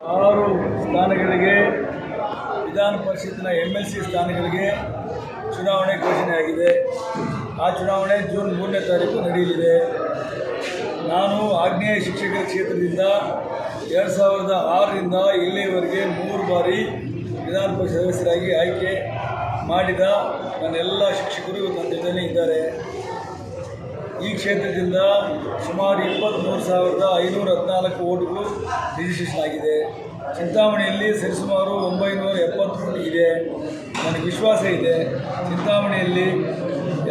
ಆರು ಸ್ಥಾನಗಳಿಗೆ ವಿಧಾನ ಪರಿಷತ್ತಿನ ಎಂ ಎಲ್ ಸಿ ಸ್ಥಾನಗಳಿಗೆ ಚುನಾವಣೆ ಘೋಷಣೆಯಾಗಿದೆ ಆ ಚುನಾವಣೆ ಜೂನ್ ಮೂರನೇ ತಾರೀಕು ನಡೆಯಲಿದೆ. ನಾನು ಆಗ್ನೇಯ ಶಿಕ್ಷಕರ ಕ್ಷೇತ್ರದಿಂದ ಎರಡು ಸಾವಿರದ ಆರರಿಂದ ಇಲ್ಲಿಯವರೆಗೆ ಮೂರು ಬಾರಿ ವಿಧಾನ ಪರಿಷತ್ ಸದಸ್ಯರಾಗಿ ಆಯ್ಕೆ ಮಾಡಿದ ನನ್ನೆಲ್ಲ ಶಿಕ್ಷಕರು ನನ್ನ ಜೊತೆಯೇ ಇದ್ದಾರೆ. ಈ ಕ್ಷೇತ್ರದಿಂದ ಸುಮಾರು ಇಪ್ಪತ್ತ್ಮೂರು ಸಾವಿರದ ಐನೂರ ಹದಿನಾಲ್ಕು ಓಟ್ಗೂ ರಿಜಿಸ್ಟ್ರೇಷನ್ ಆಗಿದೆ. ಚಿಂತಾಮಣಿಯಲ್ಲಿ ಸರಿಸುಮಾರು ಒಂಬೈನೂರ ಎಪ್ಪತ್ತು ಇದೆ. ನನಗೆ ವಿಶ್ವಾಸ ಇದೆ. ಚಿಂತಾಮಣಿಯಲ್ಲಿ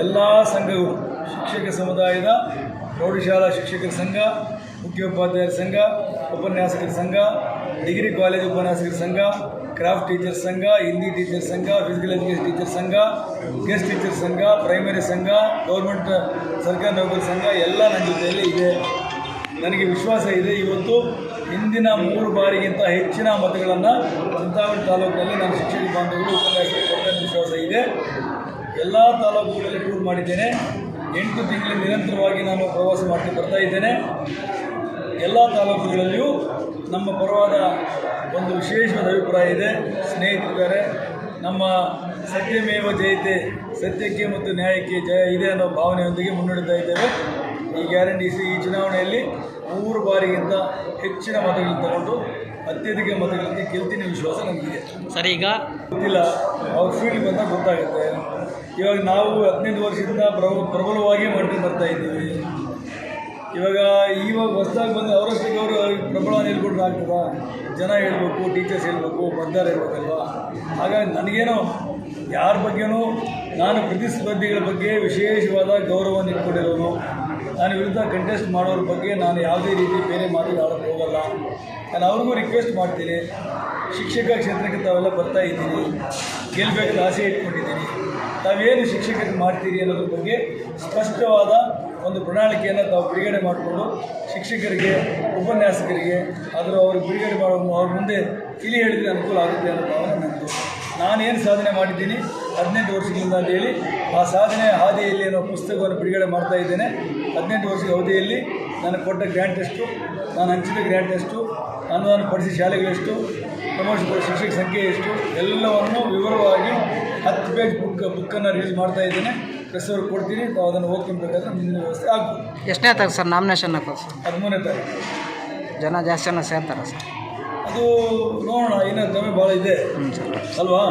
ಎಲ್ಲ ಸಂಘಗಳು, ಶಿಕ್ಷಕ ಸಮುದಾಯದ, ಪ್ರೌಢಶಾಲಾ ಶಿಕ್ಷಕರ ಸಂಘ, ಮುಖ್ಯೋಪಾಧ್ಯಾಯರ ಸಂಘ, ಉಪನ್ಯಾಸಕರ ಸಂಘ, ಡಿಗ್ರಿ ಕಾಲೇಜ್ ಉಪನ್ಯಾಸಕರ ಸಂಘ ಕ್ರಾಫ್ಟ್ ಟೀಚರ್ ಸಂಘ, ಹಿಂದಿ ಟೀಚರ್ ಸಂಘ ಫಿಸಿಕಲ್ ಎಜುಕೇಷನ್ ಟೀಚರ್ ಸಂಘ ಗೆಸ್ಟ್ ಟೀಚರ್ ಸಂಘ ಪ್ರೈಮರಿ ಸಂಘ ಗೌರ್ಮೆಂಟ್ ಸರ್ಕಾರಿ ನೌಕರ ಸಂಘ, ಎಲ್ಲ ನನ್ನ ಜೊತೆಯಲ್ಲಿ ಇದೆ. ನನಗೆ ವಿಶ್ವಾಸ ಇದೆ ಇವತ್ತು ಹಿಂದಿನ ಮೂರು ಬಾರಿಗಿಂತ ಹೆಚ್ಚಿನ ಮತಗಳನ್ನು ಚಿಂತಾಮಣಿ ತಾಲೂಕಿನಲ್ಲಿ ನನ್ನ ಶಿಕ್ಷಣ ಬಾಂಧವರು ಕೊಡ್ತಾರೆ ವಿಶ್ವಾಸ ಇದೆ. ಎಲ್ಲ ತಾಲೂಕುಗಳಲ್ಲಿ ಟೂರ್ ಮಾಡಿದ್ದೇನೆ. ಎಂಟು ತಿಂಗಳು ನಿರಂತರವಾಗಿ ನಾನು ಪ್ರವಾಸ ಮಾಡ್ತಾ ಬರ್ತಾ ಇದ್ದೇನೆ. ಎಲ್ಲ ತಾಲೂಕುಗಳಲ್ಲಿಯೂ ನಮ್ಮ ಪರವಾದ ಒಂದು ವಿಶೇಷವಾದ ಅಭಿಪ್ರಾಯ ಇದೆ. ಸ್ನೇಹಿತರಿದ್ದಾರೆ ನಮ್ಮ ಸತ್ಯಮೇವ ಜಯತೆ ಸತ್ಯಕ್ಕೆ ಮತ್ತು ನ್ಯಾಯಕ್ಕೆ ಜಯ ಇದೆ ಅನ್ನೋ ಭಾವನೆಯೊಂದಿಗೆ ಮುನ್ನಡೆತಾ ಇದ್ದೇವೆ. ಈ ಗ್ಯಾರಂಟಿ ಈ ಚುನಾವಣೆಯಲ್ಲಿ ಮೂರು ಬಾರಿಗಿಂತ ಹೆಚ್ಚಿನ ಮತಗಳನ್ನು ತಗೊಂಡು ಅತ್ಯಧಿಕ ಮತಗಳಿಗೆ ಗೆಲ್ತೀನಿ ವಿಶ್ವಾಸ ನಮಗಿದೆ. ಸರ್ ಈಗ? ಗೊತ್ತಿಲ್ಲ ಅವ್ರ ಫೀಲ್ಡ್ ಅಂತ ಗೊತ್ತಾಗುತ್ತೆ. ಇವಾಗ ನಾವು ಹದಿನೈದು ವರ್ಷದಿಂದ ಪ್ರಬ ಪ್ರಬಲವಾಗಿ ಮಾಡ್ಕೊಂಡು ಬರ್ತಾ ಇದ್ದೀವಿ. ಇವಾಗ ಇವಾಗ ಹೊಸದಾಗಿ ಬಂದು ಅವರಷ್ಟಕ್ಕೆ ಅವರು ಪ್ರಬಲ ಹೇಳ್ಕೊಟ್ರೆ ಆಗ್ತದ. ಜನ ಹೇಳ್ಬೇಕು ಟೀಚರ್ಸ್ ಹೇಳ್ಬೇಕು ಮತದಾರ ಹೇಳ್ಬೇಕಲ್ವಾ? ಹಾಗಾಗಿ ನನಗೇನೋ, ಯಾರ ಬಗ್ಗೆನೂ ನಾನು ಪ್ರತಿಸ್ಪರ್ಧಿಗಳ ಬಗ್ಗೆ ವಿಶೇಷವಾದ ಗೌರವವನ್ನು ಇಟ್ಕೊಂಡಿರೋನು ನಾನು ವಿರುದ್ಧ ಕಂಟೆಸ್ಟ್ ಮಾಡೋರ ಬಗ್ಗೆ ನಾನು ಯಾವುದೇ ರೀತಿ ಬೇರೆ ಮಾತಿಗೆ ಆಡೋಕ್ಕೆ ಹೋಗಲ್ಲ. ನಾನು ಅವ್ರಿಗೂ ರಿಕ್ವೆಸ್ಟ್ ಮಾಡ್ತೀನಿ. ಶಿಕ್ಷಕ ಕ್ಷೇತ್ರಕ್ಕೆ ತಾವೆಲ್ಲ ಬರ್ತಾ ಇದ್ದೀನಿ. ಗೆಲ್ಲಬೇಕಂತ ಆಸೆ ಇಟ್ಕೊಂಡಿದ್ದೀನಿ. ತಾವೇನು ಶಿಕ್ಷಕರಿಗೆ ಮಾಡ್ತೀರಿ ಅನ್ನೋದ್ರ ಬಗ್ಗೆ ಸ್ಪಷ್ಟವಾದ ಒಂದು ಪ್ರಣಾಳಿಕೆಯನ್ನು ತಾವು ಬಿಡುಗಡೆ ಮಾಡಿಕೊಂಡು ಶಿಕ್ಷಕರಿಗೆ, ಉಪನ್ಯಾಸಕರಿಗೆ ಅದರ ಅವ್ರಿಗೆ ಬಿಡುಗಡೆ ಮಾಡೋ ಅವ್ರ ಮುಂದೆ ತಿಳಿ ಹೇಳಿದರೆ ಅನುಕೂಲ ಆಗುತ್ತೆ ಅನ್ನೋ ಭಾವನೆ ನನ್ನದು. ನಾನೇನು ಸಾಧನೆ ಮಾಡಿದ್ದೀನಿ? ಹದಿನೆಂಟು ವರ್ಷಗಳಿಂದ ಅಂತ ಹೇಳಿ ಆ ಸಾಧನೆ ಹಾದಿಯಲ್ಲಿ ಅನ್ನೋ ಪುಸ್ತಕವನ್ನು ಬಿಡುಗಡೆ ಮಾಡ್ತಾ ಇದ್ದೇನೆ. ಹದಿನೆಂಟು ವರ್ಷದ ಅವಧಿಯಲ್ಲಿ ನಾನು ಕೊಟ್ಟ ಗ್ರ್ಯಾಂಟ್ ಎಷ್ಟು ನಾನು ಹಂಚಿದ ಗ್ರ್ಯಾಂಟ್ ಎಷ್ಟು ಅನುದಾನ ಪಡಿಸಿದ ಶಾಲೆಗಳೆಷ್ಟು, ಪ್ರಮೋಷನ್ ಶಿಕ್ಷಕ ಸಂಖ್ಯೆ ಎಷ್ಟು ಎಲ್ಲವನ್ನು ವಿವರವಾಗಿ ಹತ್ತು ಪೇಜ್ ಬುಕ್, ಬುಕ್ಕನ್ನು ರಿಲೀಸ್ ಮಾಡ್ತಾ ಇದ್ದೇನೆ. ಅವ್ರಿಗೆ ಕೊಡ್ತೀನಿ ಅದನ್ನು ಓದ್ಕೊಬೇಕಾದ್ರೆ ಮುಂದಿನ ವ್ಯವಸ್ಥೆ ಆಗ್ಬೋದು. ಎಷ್ಟನೇ ತಾರೀಕು ಸರ್ ನಾಮಿನೇಷನ್ ಹಾಕೋದು ಸರ್? ಹದಿಮೂರನೇ ತಾರೀಕು. ಜನ ಜಾಸ್ತಿ ಜನ ಸೇರ್ತಾರೆ ಸರ್? ಅದು ನೋಡೋಣ ಇನ್ನೂ ಕಮ್ಮಿ ಭಾಳ ಇದೆ. ಹ್ಞೂ ಸರ್. ಅಲ್ವಾ?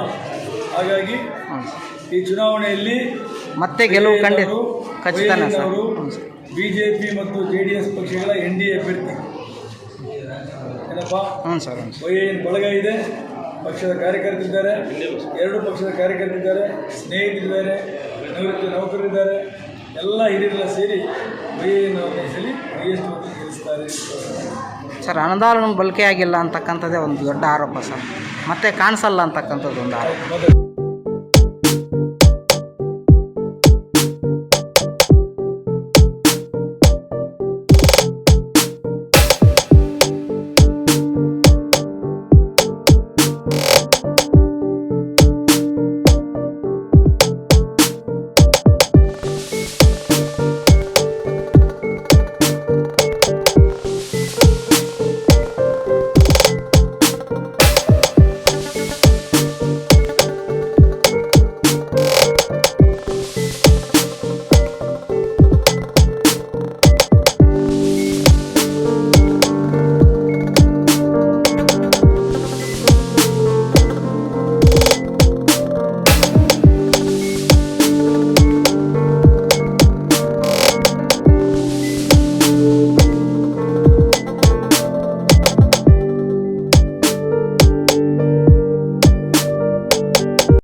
ಹಾಗಾಗಿ ಹ್ಞೂ ಸರ್. ಈ ಚುನಾವಣೆಯಲ್ಲಿ ಮತ್ತೆ ಗೆಲುವು ಖಂಡಿತ ಖಚಿತನೇ ಸರ್. ಅವರು ಹ್ಞೂ ಸರ್. ಬಿ ಜೆ ಪಿ ಮತ್ತು ಜೆ ಡಿ ಎಸ್ ಪಕ್ಷಗಳ ಎನ್ ಡಿ ಎ ಅಭ್ಯರ್ಥಿ. ಏನಪ್ಪ? ಹ್ಞೂ ಸರ್ ಹ್ಞೂ ಸರ್. ವೈಎನ್ ಬಳಗ ಇದೆ. ಪಕ್ಷದ ಕಾರ್ಯಕರ್ತರಿದ್ದಾರೆ. ಎರಡು ಪಕ್ಷದ ಕಾರ್ಯಕರ್ತರಿದ್ದಾರೆ. ಸ್ನೇಹಿತರಿದ್ದಾರೆ. ನಿವೃತ್ತ ನೌಕರರಿದ್ದಾರೆ. ಎಲ್ಲ ಹಿರಿಯರೆಲ್ಲ ಸೇರಿ ವೈಎನ್ ಹೈಯೆಸ್ಟ್ ಎಷ್ಟು ಗೆಲ್ಲಿಸ್ತಾರೆ. ಸರ್ ಅನುದಾನ ಬಳಕೆ ಆಗಿಲ್ಲ ಅಂತಕ್ಕಂಥದ್ದೇ ಒಂದು ದೊಡ್ಡ ಆರೋಪ ಸರ್. ಮತ್ತೆ ಕಾಣಿಸಲ್ಲ ಅಂತಕ್ಕಂಥದ್ದು ಒಂದು ಆರೋಪ.